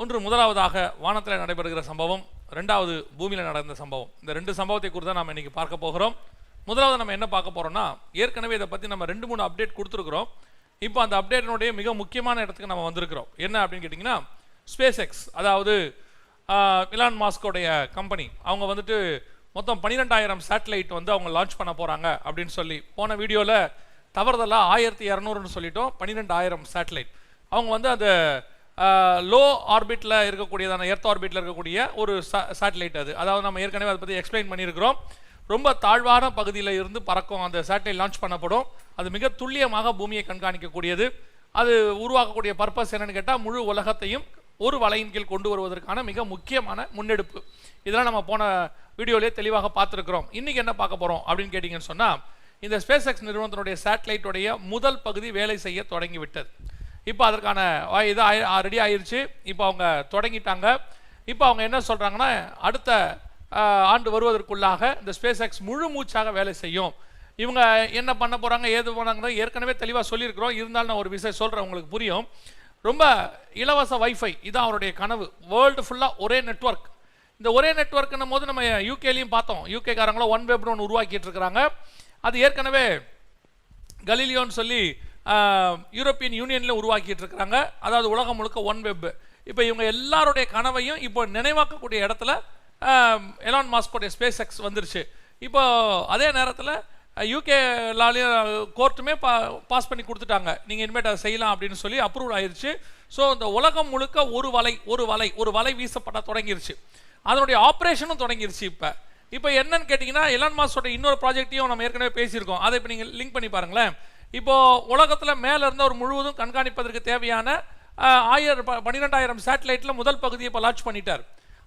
ஒன்று முதலாவதாக வானத்தில் நடைபெறுகிற சம்பவம் ரெண்டாவது பூமியில் நடந்த சம்பவம். இந்த ரெண்டு சம்பவத்தை குறித்து தான் நம்ம இன்றைக்கி பார்க்க போகிறோம். முதலாவது நம்ம என்ன பார்க்க போகிறோம்னா ஏற்கனவே இதை பற்றி நம்ம ரெண்டு மூணு அப்டேட் கொடுத்துருக்குறோம். இப்போ அந்த அப்டேட்டினுடைய மிக முக்கியமான இடத்துக்கு நம்ம வந்திருக்கிறோம். என்ன அப்படின்னு கேட்டிங்கன்னா ஸ்பேஸ் எக்ஸ் அதாவது இலான் மாஸ்கோடைய கம்பெனி அவங்க வந்துட்டு மொத்தம் பன்னிரெண்டாயிரம் சேட்டலைட் வந்து அவங்க லான்ச் பண்ண போகிறாங்க அப்படின்னு சொல்லி. போன வீடியோவில் தவறுதலாக ஆயிரத்தி இரநூறுன்னு சொல்லிட்டோம் பன்னிரெண்டாயிரம் சேட்டலைட் அவங்க வந்து அந்த லோ ஆர்பிட்டில் இருக்கக்கூடியதான எர்த் ஆர்பிட்டில் இருக்கக்கூடிய ஒரு சேட்டலைட் அது. அதாவது நம்ம ஏற்கனவே அதை பற்றி எக்ஸ்பிளைன் பண்ணியிருக்கிறோம். ரொம்ப தாழ்வான பகுதியில் இருந்து பறக்கும் அந்த சேட்டலைட் லான்ச் பண்ணப்படும். அது மிக துல்லியமாக பூமியை கண்காணிக்கக்கூடியது. அது உருவாக்கக்கூடிய பர்பஸ் என்னன்னு கேட்டால் முழு உலகத்தையும் ஒரு வலையின் கீழ் கொண்டு வருவதற்கான மிக முக்கியமான முன்னெடுப்பு. இதெல்லாம் நம்ம போன வீடியோலேயே தெளிவாக பார்த்துருக்குறோம். இன்றைக்கி என்ன பார்க்க போகிறோம் அப்படின்னு கேட்டிங்கன்னு சொன்னால் இந்த ஸ்பேஸ் எக்ஸ் நிறுவனத்தினுடைய சேட்டலைட்டுடைய முதல் பகுதி வேலை செய்ய தொடங்கிவிட்டது. இப்போ அதற்கான இது ரெடி ஆயிடுச்சு இப்போ அவங்க தொடங்கிட்டாங்க. இப்போ அவங்க என்ன சொல்கிறாங்கன்னா அடுத்த ஆண்டு வருவதற்குள்ளாக இந்த ஸ்பேஸ் எக்ஸ் முழு மூச்சாக வேலை செய்யும். இவங்க என்ன பண்ண போகிறாங்க ஏது போனாங்க ஏற்கனவே தெளிவாக சொல்லியிருக்கிறோம். இருந்தாலும் நான் ஒரு விஷயம் சொல்கிறேன் உங்களுக்கு புரியும். ரொம்ப இலவச வைஃபை இதுதான் அவருடைய கனவு. வேர்ல்டு ஃபுல்லாக ஒரே நெட்வொர்க் இந்த ஒரே நெட்ஒர்க்குன்னும் போது நம்ம யூகேலையும் பார்த்தோம். யூகே காரங்களும் ஒன் வெப்னு ஒன்று உருவாக்கிட்டு இருக்கிறாங்க. அது ஏற்கனவே கலீலியோன்னு சொல்லி யூரோப்பியன் யூனியனில் உருவாக்கிட்டு இருக்கிறாங்க அதாவது உலகம் முழுக்க ஒன் வெப் இப்போ இவங்க எல்லாருடைய கனவையும் இப்போ நினைவாக்கக்கூடிய இடத்துல எலான் மாஸ்கோடைய ஸ்பேஸ் எக்ஸ் வந்துருச்சு. இப்போ அதே நேரத்தில் யூகே லாலையும் கோர்ட்டுமே பா பாஸ் பண்ணி கொடுத்துட்டாங்க. நீங்கள் இனிமேட்டு அதை செய்யலாம் அப்படின்னு சொல்லி அப்ரூவ் ஆயிடுச்சு ஸோ இந்த உலகம் முழுக்க ஒரு வலை ஒரு வலை ஒரு வலை வீசப்பட தொடங்கிருச்சு. அதனுடைய ஆப்ரேஷனும் தொடங்கிருச்சு இப்போ. இப்போ என்னன்னு கேட்டிங்கன்னா எலான் மாஸோட இன்னொரு ப்ராஜெக்ட்டையும் நம்ம ஏற்கனவே பேசியிருக்கோம். அதை இப்போ நீங்கள் லிங்க் பண்ணி பாருங்களேன். இப்போது உலகத்தில் மேலே இருந்த ஒரு முழுவதும் கண்காணிப்பதற்கு தேவையான ஆயிரம் பன்னிரெண்டாயிரம் சேட்டலைட்டில் முதல் பகுதியை இப்போ லான்ச் பண்ணிட்டார்.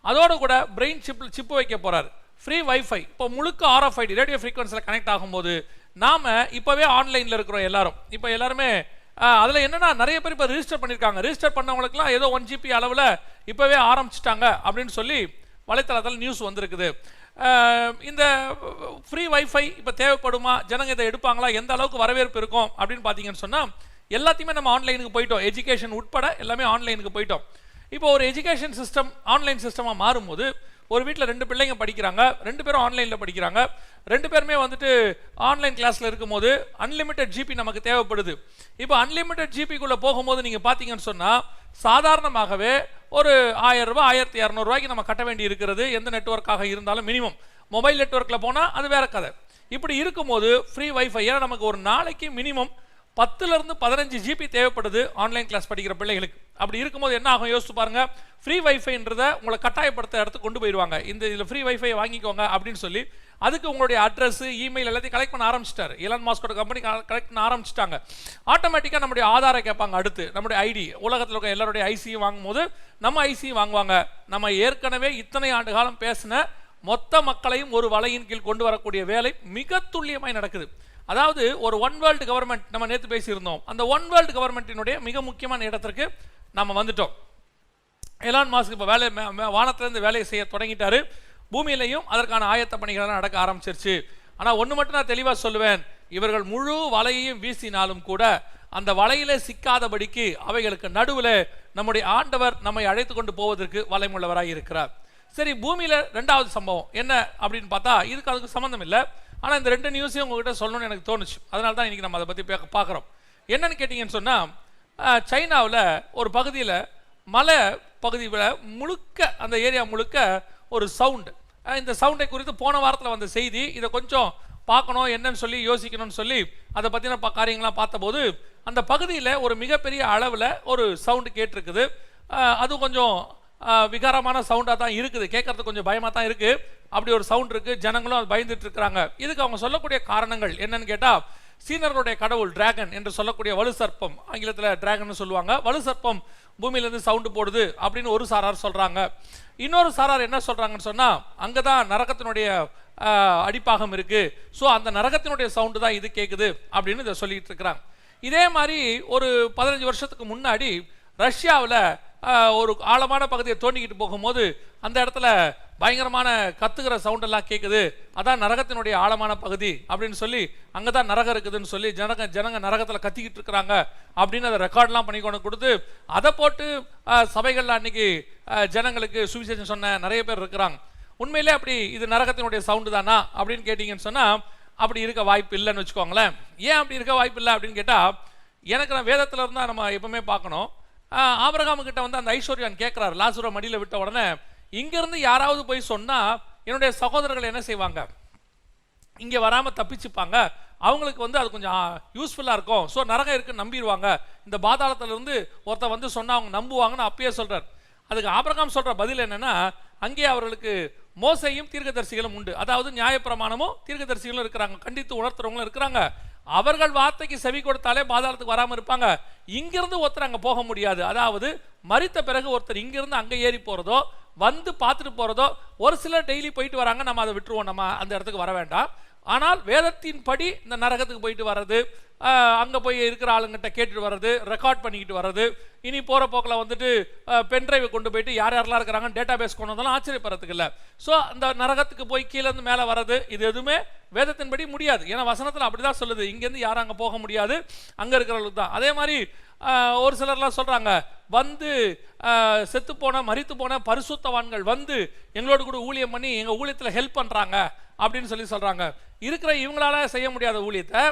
அதோடு கூட பிரெயின் சிப் சிப்பு வைக்க போகிறார் ஃப்ரீ வைஃபை இப்போ முழுக்க ஆர்எஃப்ஐடி ரேடியோ ஃப்ரீக்வன்சியில் கனெக்ட் ஆகும்போது நாம் இப்போவே ஆன்லைனில் இருக்கிறோம் எல்லாரும். இப்போ எல்லாருமே அதில் என்னென்னா நிறைய பேர் இப்போ ரிஜிஸ்டர் பண்ணியிருக்காங்க ரிஜிஸ்டர் பண்ணவங்களுக்குலாம் ஏதோ ஒன் ஜிபி அளவில் இப்போவே ஆரம்பிச்சிட்டாங்க அப்படின்னு சொல்லி வலைத்தளத்தில் நியூஸ் வந்திருக்குது. இந்த ஃப்ரீ வைஃபை இப்போ தேவைப்படுமா? ஜனங்க இதை எடுப்பாங்களா? எந்த அளவுக்கு வரவேற்பு இருக்கும்? அப்படின்னு பார்த்தீங்கன்னு சொன்னால் எல்லாத்தையுமே நம்ம ஆன்லைனுக்கு போயிட்டோம். எஜுகேஷன் உட்பட எல்லாமே ஆன்லைனுக்கு போயிட்டோம். இப்போ ஒரு எஜுகேஷன் சிஸ்டம் ஆன்லைன் சிஸ்டமாக மாறும்போது ஒரு வீட்டில் ரெண்டு பிள்ளைங்க படிக்கிறாங்க ரெண்டு பேரும் ஆன்லைனில் படிக்கிறாங்க. ரெண்டு பேருமே வந்துட்டு ஆன்லைன் கிளாஸில் இருக்கும்போது அன்லிமிட்டெட் ஜிபி நமக்கு தேவைப்படுது. இப்போ அன்லிமிட்டெட் ஜிபிக்குள்ளே போகும்போது நீங்கள் பார்த்தீங்கன்னு சொன்னால் சாதாரணமாகவே ஒரு ஆயிரம் ரூபாய் ஆயிரத்தி இரநூறுவாய்க்கு நம்ம கட்ட வேண்டி இருக்கிறது. எந்த நெட்வொர்க்காக இருந்தாலும் மினிமம் மொபைல் நெட்வொர்க்கில் போனால் அது வேற கதை. இப்படி இருக்கும்போது ஃப்ரீ வைஃபை ஏன்னா நமக்கு ஒரு நாளைக்கு மினிமம் பத்துலேருந்து பதினஞ்சு ஜிபி தேவைப்படுது ஆன்லைன் கிளாஸ் படிக்கிற பிள்ளைகளுக்கு. அப்படி இருக்கும்போது என்ன ஆகும்? யோசிச்சு பாருங்க. ஃப்ரீ வைஃபைன்றத உங்களை கட்டாயப்படுத்த இடத்துக்கு கொண்டு போயிடுவாங்க. இந்த இதில் ஃப்ரீ வைஃபை வாங்கிக்கோங்க அப்படின்னு சொல்லி அதுக்கு உங்களுடைய அட்ரஸ் இமெயில் எல்லாத்தையும் கலெக்ட் பண்ண ஆரம்பிச்சிட்டாரு. இலன் மாஸ்கோட கம்பெனி கலெக்ட் பண்ண ஆரம்பிச்சிட்டாங்க. ஆட்டோமேட்டிக்காக நம்முடைய ஆதாரை கேட்பாங்க அடுத்து. நம்முடைய ஐடி உலகத்தில் இருக்க எல்லாருடைய ஐசியும் வாங்கும்போது நம்ம ஐசியும் வாங்குவாங்க. நம்ம ஏற்கனவே இத்தனை ஆண்டு காலம் பேசின மொத்த மக்களையும் ஒரு வலையின் கீழ் கொண்டு வரக்கூடிய வேலை மிக துல்லியமாய் நடக்குது. அதாவது ஒரு ஒன் வேர்ல்டு கவர்மெண்ட் நம்ம நேற்று பேசியிருந்தோம். அந்த ஒன் வேர்ல்டு கவர்மெண்ட்டினுடைய மிக முக்கியமான இடத்திற்கு நம்ம வந்துட்டோம். எலான் மாஸ்க் இப்போ வேலை மே- வேலையை செய்ய தொடங்கிட்டாரு. பூமியிலையும் அதற்கான ஆயத்த பணிகள் நடக்க ஆரம்பிச்சிருச்சு. ஆனால் ஒன்று மட்டும் நான் தெளிவாக சொல்லுவேன். இவர்கள் முழு வலையையும் வீசினாலும் கூட அந்த வலையிலே சிக்காதபடிக்கு அவைகளுக்கு நடுவில் நம்முடைய ஆண்டவர் நம்மை அழைத்து கொண்டு போவதற்கு வலைமுள்ளவராக இருக்கிறார். சரி பூமியில் ரெண்டாவது சம்பவம் என்ன அப்படின்னு பார்த்தா இதுக்கு அதுக்கு சம்மந்தம் இல்லை. ஆனால் இந்த ரெண்டு நியூஸையும் உங்ககிட்ட சொல்லணும்னு எனக்கு தோணுச்சு. அதனால தான் இன்றைக்கி நம்ம அதை பற்றி பார்க்குறோம். என்னன்னு கேட்டிங்கன்னு சொன்னால் சைனாவில் ஒரு பகுதியில் மலை பகுதியில் முழுக்க அந்த ஏரியா முழுக்க ஒரு சவுண்டு. இந்த சவுண்டை குறித்து போன வாரத்தில் வந்த செய்தி இதை கொஞ்சம் பார்க்கணும் என்னன்னு சொல்லி யோசிக்கணும்னு சொல்லி அதை பற்றின ப காரியங்கள்லாம் பார்த்தபோது அந்த பகுதியில் ஒரு மிகப்பெரிய அளவில் ஒரு சவுண்டு கேட்டிருக்குது. அது கொஞ்சம் விகாரமான சவுண்டாக தான் இருக்குது. கேட்கறதுக்கு கொஞ்சம் பயமாக தான் இருக்குது அப்படி ஒரு சவுண்ட் இருக்குது ஜனங்களும் அது பயந்துட்டு இருக்கிறாங்க. இதுக்கு அவங்க சொல்லக்கூடிய காரணங்கள் என்னன்னு கேட்டால் சீனர்களுடைய கடவுள் டிராகன் என்று சொல்லக்கூடிய வலு சர்ப்பம். ஆங்கிலத்தில் டிராகன் சொல்லுவாங்க. வலு சர்ப்பம் பூமியிலேருந்து சவுண்டு போடுது அப்படின்னு ஒரு சாரார் சொல்கிறாங்க இன்னொரு சாரார் என்ன சொல்கிறாங்கன்னு சொன்னால் அங்கே தான் நரகத்தினுடைய அடிப்பாகம் இருக்குது ஸோ அந்த நரகத்தினுடைய சவுண்டு தான் இது கேட்குது அப்படின்னு இதை சொல்லிட்டு இருக்கிறாங்க. இதே மாதிரி ஒரு பதினஞ்சு வருஷத்துக்கு முன்னாடி ரஷ்யாவில் ஒரு ஆழமான பகுதியை தோண்டிக்கிட்டு போகும்போது அந்த இடத்துல பயங்கரமான கத்துகிற சவுண்ட் எல்லாம் கேட்குது அதான் நரகத்தினுடைய ஆழமான பகுதி அப்படின்னு சொல்லி அங்கே தான் நரகம் இருக்குதுன்னு சொல்லி ஜனங்க ஜனங்க நரகத்தில் கத்திக்கிட்டு இருக்கிறாங்க அப்படின்னு அதை ரெக்கார்ட்லாம் பண்ணி கொண்டு கொடுத்து அதை போட்டு சபைகளில் அன்னைக்கு ஜனங்களுக்கு சுவிசேஷம் சொன்ன நிறைய பேர் இருக்கிறாங்க. உண்மையிலே அப்படி இது நரகத்தினுடைய சவுண்டு தானா அப்படின்னு கேட்டிங்கன்னு சொன்னால் அப்படி இருக்க வாய்ப்பு இல்லைன்னு வச்சுக்கோங்களேன். ஏன் அப்படி இருக்க வாய்ப்பு இல்லை அப்படின்னு கேட்டால் எனக்கு நான் வேதத்தில் இருந்தால் நம்ம எப்பவுமே பார்க்கணும். ஆபரகாமுக்கிட்ட வந்து அந்த ஐஸ்வர்யான் கேட்குறாரு லாசுர மடியில் விட்ட உடனே இங்கேருந்து யாராவது போய் சொன்னால் என்னுடைய சகோதரர்கள் என்ன செய்வாங்க? இங்கே வராமல் தப்பிச்சுப்பாங்க. அவங்களுக்கு வந்து அது கொஞ்சம் யூஸ்ஃபுல்லாக இருக்கும். ஸோ நரகம் இருக்குன்னு நம்பிடுவாங்க இந்த பாதாளத்திலிருந்து ஒருத்தர் வந்து சொன்னால் அவங்க நம்புவாங்கன்னு அப்பயே சொல்கிறார் அதுக்கு ஆபரகம் சொல்கிற பதில் என்னென்னா அங்கே அவர்களுக்கு மோசையும் தீர்க்கதரிசிகளும் உண்டு. அதாவது நியாயப்பிரமாணமும் தீர்க்கதரிசிகளும் இருக்கிறாங்க. கண்டித்து உணர்த்துறவங்களும் இருக்கிறாங்க. அவர்கள் வார்த்தைக்கு செவி கொடுத்தாலே பாதாளத்துக்கு வராமல் இருப்பாங்க. இங்கிருந்து ஒருத்தர் அங்கே போக முடியாது. அதாவது மறித்த பிறகு ஒருத்தர் இங்கிருந்து அங்கே ஏறி போகிறதோ வந்து பார்த்துட்டு போகிறதோ ஒரு சிலர் டெய்லி போயிட்டு வராங்க நம்ம அதை விட்டுருவோம் நம்ம அந்த இடத்துக்கு வர வேண்டாம். ஆனால் வேதத்தின்படி இந்த நரகத்துக்கு போயிட்டு வர்றது அங்கே போய் இருக்கிற ஆளுங்கிட்ட கேட்டுட்டு வர்றது ரெக்கார்ட் பண்ணிக்கிட்டு வர்றது இனி போகிற போக்கில் வந்துட்டு பென்ட்ரைவை கொண்டு போயிட்டு யார் யாரெல்லாம் இருக்கிறாங்க டேட்டா பேஸ் கொண்டு வந்தாலும் ஆச்சரியப்படுறதுக்கு இல்லை. ஸோ அந்த நரகத்துக்கு போய் கீழேருந்து மேலே வர்றது இது எதுவுமே வேதத்தின்படி முடியாது. ஏன்னா வசனத்தில் அப்படி தான் சொல்லுது. இங்கேருந்து யாரும் அங்கே போக முடியாது. அங்கே இருக்கிறவங்களுக்கு தான். அதே மாதிரி ஒரு சிலர்லாம் சொல்கிறாங்க வந்து செத்துப்போன செத்து போன போன பரிசுத்தவான்கள் வந்து எங்களோட கூட ஊழியம் பண்ணி எங்கள் ஊழியத்தில் ஹெல்ப் பண்ணுறாங்க அப்படின்னு சொல்லி சொல்கிறாங்க இருக்கிற இவங்களால செய்ய முடியாத ஊழியத்தை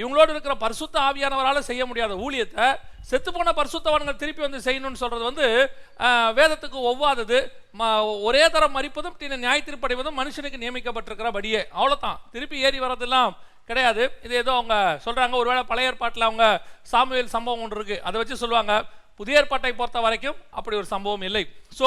இவங்களோடு இருக்கிற பரிசுத்த ஆவியானவரால் செய்ய முடியாத ஊழியத்தை செத்து போன பரிசுத்தவான்கள் திருப்பி வந்து செய்யணும்னு சொல்கிறது வந்து வேதத்துக்கு ஒவ்வாதது. ம ஒரே தரம் மறிப்பதும் பின்ன நியாயத்திற்படைவதும் மனுஷனுக்கு நியமிக்கப்பட்டிருக்கிற படியே அவ்வளோதான் திருப்பி ஏறி வர்றதெல்லாம் கிடையாது. இது ஏதோ அவங்க சொல்கிறாங்க ஒருவேளை பழைய ஏற்பாட்டில் அவங்க சாமுவேல் சம்பவம் ஒன்று இருக்குது அதை வச்சு சொல்லுவாங்க. புதிய ஏற்பாட்டை பொறுத்த வரைக்கும் அப்படி ஒரு சம்பவம் இல்லை. ஸோ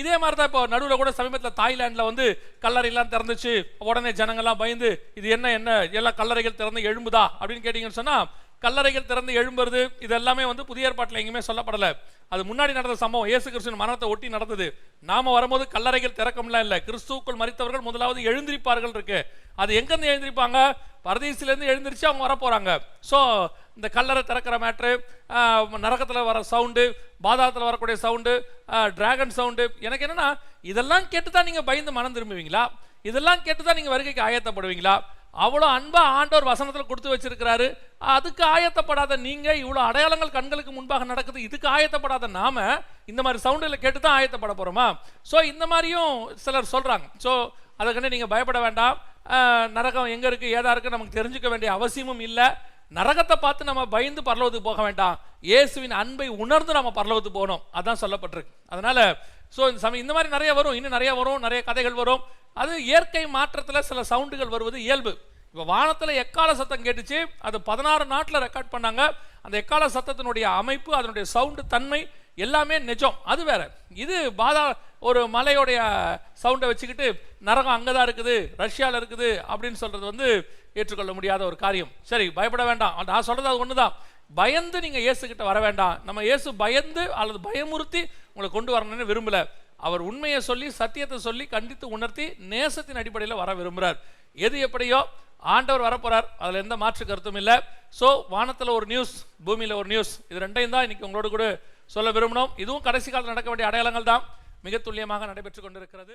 இதே மாதிரி தான் இப்போ நடுவில் கூட சமீபத்தில் தாய்லாண்டில் வந்து கல்லறையெல்லாம் திறந்துச்சு. உடனே ஜனங்கள்லாம் பயந்து இது என்ன என்ன எல்லாம் கல்லறைகள் திறந்து எழும்புதா அப்படின்னு கேட்டிங்கன்னு சொன்னால் கல்லறைகள் திறந்து எழும்புறது இது எல்லாமே வந்து புதிய ஏற்பாட்டில் எங்கேயுமே சொல்லப்படலை. அது முன்னாடி நடந்த சம்பவம் இயேசு கிறிஸ்துவின் மரணத்தை ஒட்டி நடந்தது. நாம வரும்போது கல்லறைகள் திறக்கம்லாம் இல்லை. கிறிஸ்துவுக்குள் மறித்தவர்கள் முதலாவது எழுந்திருப்பார்கள் இருக்கு. அது எங்கேருந்து எழுந்திருப்பாங்க? பரதேசிலேருந்து எழுந்திருச்சு அவங்க வரப்போகிறாங்க ஸோ இந்த கல்லறை திறக்கிற மேட்ரு நரகத்தில் வர சவுண்டு பாதாளத்தில் வரக்கூடிய சவுண்டு டிராகன் சவுண்டு எனக்கு என்னன்னா இதெல்லாம் கேட்டு தான் நீங்கள் பயந்து மனம் திரும்புவீங்களா? இதெல்லாம் கேட்டு தான் நீங்கள் வருகைக்கு ஆயத்தப்படுவீங்களா? அவ்வளோ அன்பாக ஆண்டவர் வசனத்தில் கொடுத்து வச்சிருக்கிறாரு. அதுக்கு ஆயத்தப்படாத நீங்கள் இவ்வளோ அடையாளங்கள் கண்களுக்கு முன்பாக நடக்குது. இதுக்கு ஆயத்தப்படாத நாம இந்த மாதிரி சவுண்டில் கேட்டு தான் ஆயத்தப்பட போகிறோமா ஸோ இந்த மாதிரியும் சிலர் சொல்கிறாங்க ஸோ அதுக்குன்னு நீங்கள் பயப்பட வேண்டாம். நரகம் எங்கே இருக்குது ஏதா இருக்கு நமக்கு தெரிஞ்சுக்க வேண்டிய அவசியமும் இல்லை. நரகத்தை பார்த்து நம்ம பயந்து பரலவத்துக்கு போக வேண்டாம். இயேசுவின் அன்பை உணர்ந்து நம்ம பரலவத்துக்கு போகணும். அதான் சொல்லப்பட்டிருக்கு. அதனால் ஸோ இந்த சமயம் இந்த மாதிரி நிறைய வரும். இன்னும் நிறைய வரும். நிறைய கதைகள் வரும். அது இயற்கை மாற்றத்தில் சில சவுண்டுகள் வருவது இயல்பு. இப்போ வானத்தில் எக்கால சத்தம் கேட்டுச்சு? அது பதினாறு நாட்டில் ரெக்கார்ட் பண்ணாங்க. அந்த எக்கால சத்தத்தினுடைய அமைப்பு அதனுடைய சவுண்டு தன்மை எல்லாமே நிஜம். அது வேற. இது பாதா ஒரு மலையோடைய சவுண்டை வச்சுக்கிட்டு நரகம் அங்கே தான் இருக்குது ரஷ்யாவில் இருக்குது அப்படின்னு சொல்கிறது வந்து ஏற்றுக்கொள்ள முடியாத ஒரு காரியம். சரி பயப்பட வேண்டாம். நான் சொல்கிறது அது ஒன்று தான் பயந்து நீங்கள் இயேசுக்கிட்ட வர வேண்டாம். நம்ம இயேசு பயந்து அல்லது பயமுறுத்தி உங்களை கொண்டு வரணும்னு விரும்பல. அவர் உண்மையை சொல்லி சத்தியத்தை சொல்லி கண்டித்து உணர்த்தி நேசத்தின் அடிப்படையில் வர விரும்புகிறார் எது எப்படியோ ஆண்டவர் வரப்போறார். அதில் எந்த மாற்று கருத்தும் இல்லை. ஸோ வானத்தில் ஒரு நியூஸ் பூமியில் ஒரு நியூஸ் இது ரெண்டையும் தான் இன்னைக்கு உங்களோட கூட சொல்ல விரும்பினோம் இதுவும் கடைசி காலத்தில் நடக்க வேண்டிய அடையாளங்கள் தான் மிக துல்லியமாக நடைபெற்று கொண்டிருக்கிறது.